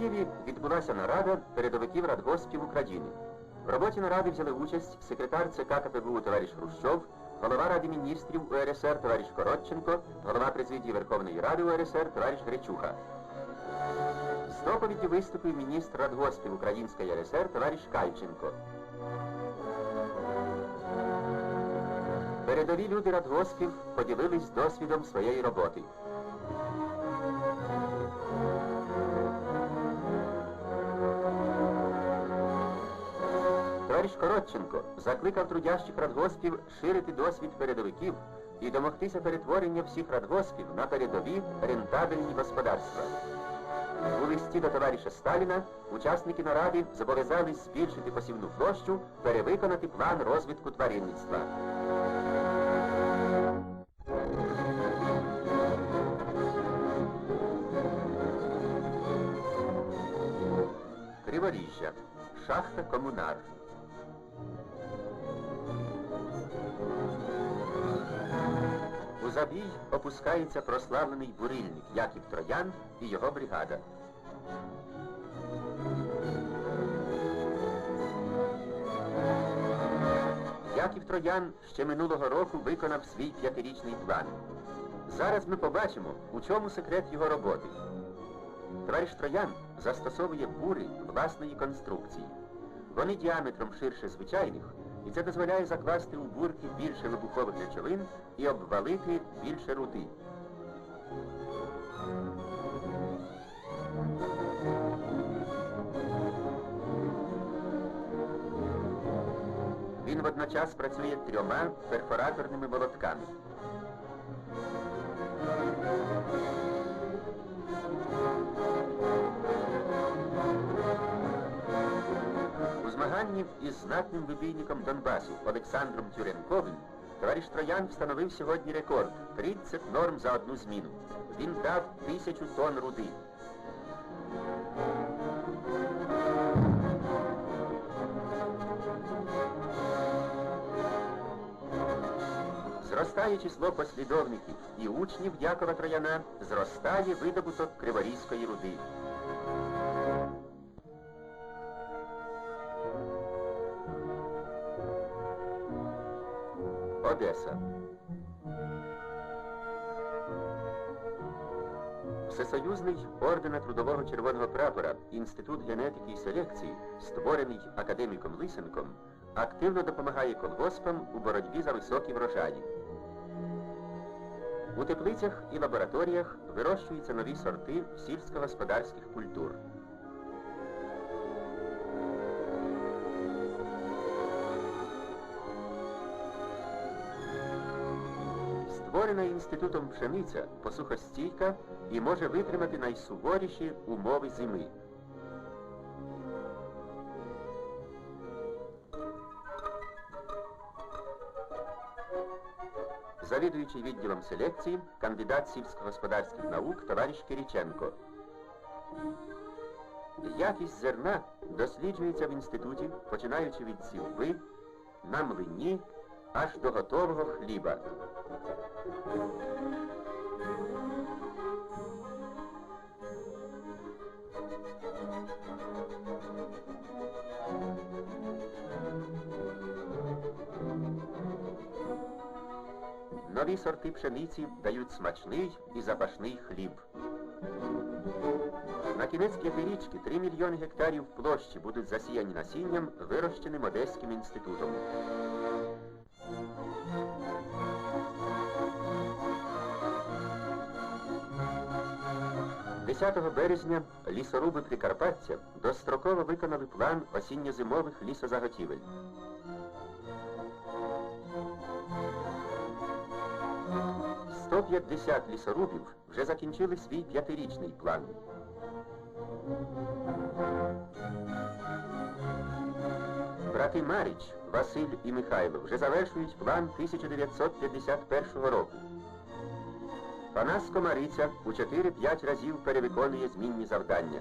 Києві відбулася нарада передовиків радгоспів України. В роботі наради взяли участь секретар ЦК КПБУ товариш Хрущов, голова Ради міністрів УРСР товариш Коротченко, голова президії Верховної Ради УРСР товариш Гречуха. З доповіді виступив міністр радгоспів Української РСР товариш Кальченко. Передові люди радгоспів поділились досвідом своєї роботи. Товариш Коротченко закликав трудящих радгоспів ширити досвід передовиків і домогтися перетворення всіх радгоспів на передові рентабельні господарства. У листі до товариша Сталіна учасники наради зобов'язались збільшити посівну площу, перевиконати план розвитку тваринництва. Криворіжжя. Шахта Комунар. Забій опускається прославлений бурильник Яків Троян і його бригада. Яків Троян ще минулого року виконав свій п'ятирічний план. Зараз ми побачимо, у чому секрет його роботи. Товариш Троян застосовує бури власної конструкції. Вони діаметром ширше звичайних, і це дозволяє закласти у бурки більше вибухових речовин і обвалити більше руди. Він водночас працює трьома перфораторними молотками. У змаганні із знатним вибійником Донбасу Олександром Тюренковим товариш Троян встановив сьогодні рекорд 30 норм за одну зміну. Він дав тисячу тонн руди. Зростає число послідовників і учнів Якова Трояна, зростає видобуток Криворізької руди. Одеса. Всесоюзний ордена Трудового Червоного Прапора Інститут генетики і селекції, створений академіком Лисенком, активно допомагає колгоспам у боротьбі за високі врожаї. У теплицях і лабораторіях вирощуються нові сорти сільськогосподарських культур. Створена інститутом пшениця посухостійка і може витримати найсуворіші умови зими. Завідуючий відділом селекції, кандидат сільськогосподарських наук товариш Кириченко. Якість зерна досліджується в інституті, починаючи від сілби, на млині, аж до готового хліба. Нові сорти пшениці дають смачний і запашний хліб. На кінець п'ятирічки 3 мільйони гектарів площі будуть засіяні насінням, вирощеним Одеським інститутом. 10 березня лісоруби Прикарпаття достроково виконали план осінньо-зимових лісозаготівель. Сто п'ятдесят лісорубів вже закінчили свій п'ятирічний план. Брати Маріч, Василь і Михайло вже завершують план 1951 року. Панаско Комариця у 4-5 разів перевиконує змінні завдання.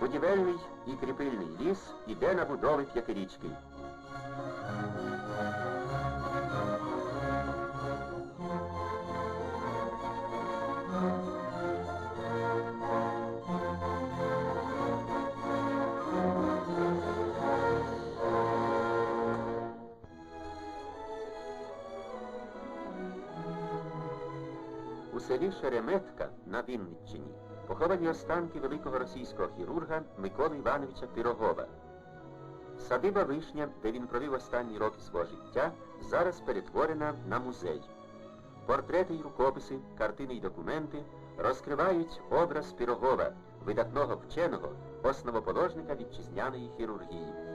Будівельний і кріпильний ліс іде на будови п'ятирічки. Селі Шереметка на Вінниччині поховані останки великого російського хірурга Миколи Івановича Пірогова. Садиба Вишня, де він провів останні роки свого життя, зараз перетворена на музей. Портрети й рукописи, картини й документи розкривають образ Пірогова, видатного вченого, основоположника вітчизняної хірургії.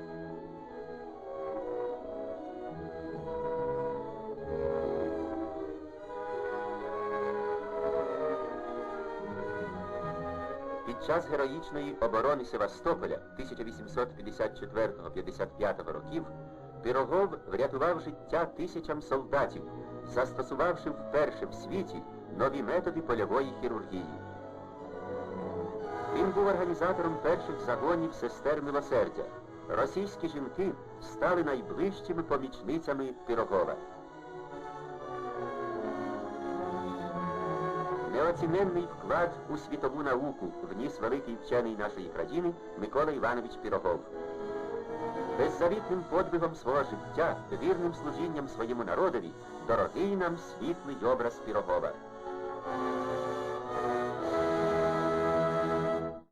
Під час героїчної оборони Севастополя 1854-55 років Пірогов врятував життя тисячам солдатів, застосувавши вперше в світі нові методи польової хірургії. Він був організатором перших загонів сестер милосердя. Російські жінки стали найближчими помічницями Пірогова. Неоціненний вклад у світову науку вніс великий вчений нашої країни Микола Іванович Пірогов. Беззавітним подвигом свого життя, вірним служінням своєму народові, дорогий нам світлий образ Пірогова.